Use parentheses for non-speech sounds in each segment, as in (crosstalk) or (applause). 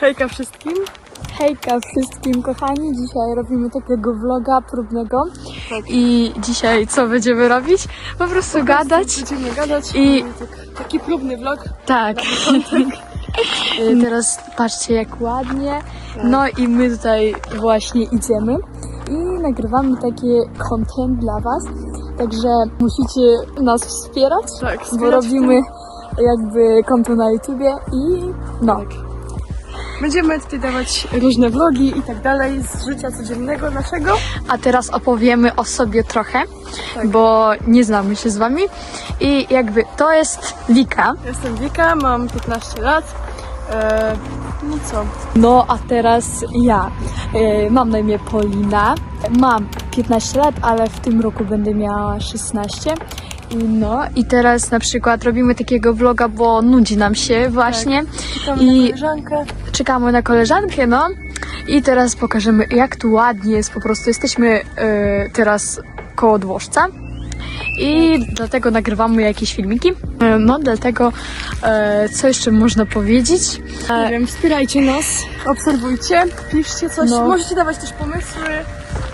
Hejka wszystkim. Hejka wszystkim kochani, dzisiaj robimy takiego vloga próbnego i dzisiaj co będziemy robić? Po prostu gadać Będziemy gadać. I- tak, taki próbny vlog. Tak. (laughs) Y, Teraz patrzcie jak ładnie. No i my tutaj właśnie idziemy i nagrywamy takie content dla Was. Także musicie nas wspierać, Tak, bo robimy jakby konto na YouTubie i no. Będziemy tutaj dawać różne vlogi i tak dalej z życia codziennego naszego. A teraz opowiemy o sobie trochę, Tak. bo nie znamy się z Wami. I jakby to jest Wika. Jestem Wika, mam 15 lat. E, no co? No a teraz ja. E, mam na imię Polina. Mam 15 lat, ale w tym roku będę miała 16. I no i teraz na przykład robimy takiego vloga, bo nudzi nam się właśnie. Czekamy I- na koleżankę. Czekamy na koleżankę, no. I teraz pokażemy jak tu ładnie jest. Po prostu jesteśmy e, teraz koło dworzca. I dlatego nagrywamy jakieś filmiki. E, No, dlatego e, co jeszcze można powiedzieć? Nie wiem, wspierajcie nas, obserwujcie, piszcie coś. No. Możecie dawać też pomysły,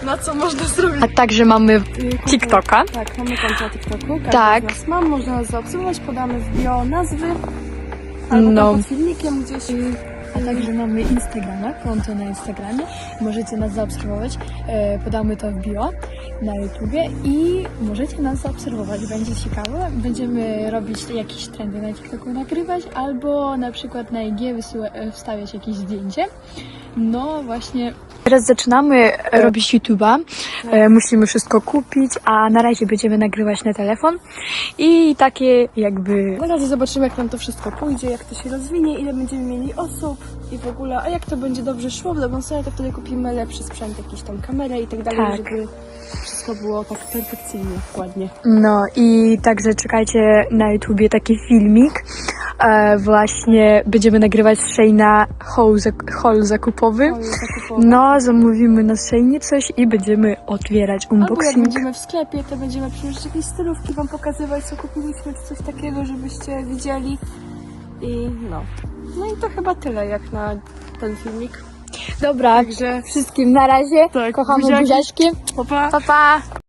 na co można zrobić. A także mamy Y, TikToka. Tak, mamy konto na TikToku. Każdy Tak. z nas mam, można nas zaobserwować, podamy w bio nazwy. Albo No. tam pod filmikiem gdzieś. A także mamy Instagrama, konto na Instagramie. Możecie nas zaobserwować. E, podamy to w bio na YouTubie i możecie nas zaobserwować. Będzie ciekawe. Będziemy robić jakieś trendy na TikToku nagrywać albo na przykład na IG wstawiać jakieś zdjęcie. No właśnie. Teraz zaczynamy robić YouTube'a. E, musimy wszystko kupić, a na razie będziemy nagrywać na telefon. I takie jakby Na razie zobaczymy, jak nam to wszystko pójdzie, jak to się rozwinie, ile będziemy mieli osób i w ogóle. A jak to będzie dobrze szło w dobrą stronę, to wtedy kupimy lepszy sprzęt, jakąś tam kamerę i tak dalej, Tak. żeby wszystko było tak perfekcyjnie, ładnie. No i także czekajcie na YouTubie taki filmik. E, właśnie będziemy nagrywać dzisiaj na haul, zak- haul zakupowy. Oj, zakupowe. No, zamówimy na Shane coś i będziemy otwierać Albo jak unboxing. będziemy w sklepie, to będziemy przynosić jakieś stylówki, wam pokazywać, co kupiliśmy, czy coś takiego, żebyście widzieli. I no. No i to chyba tyle, jak na ten filmik. Dobra, Także wszystkim na razie. Tak, Kochamy buziaki. buziaczki. pa, pa. Pa, pa.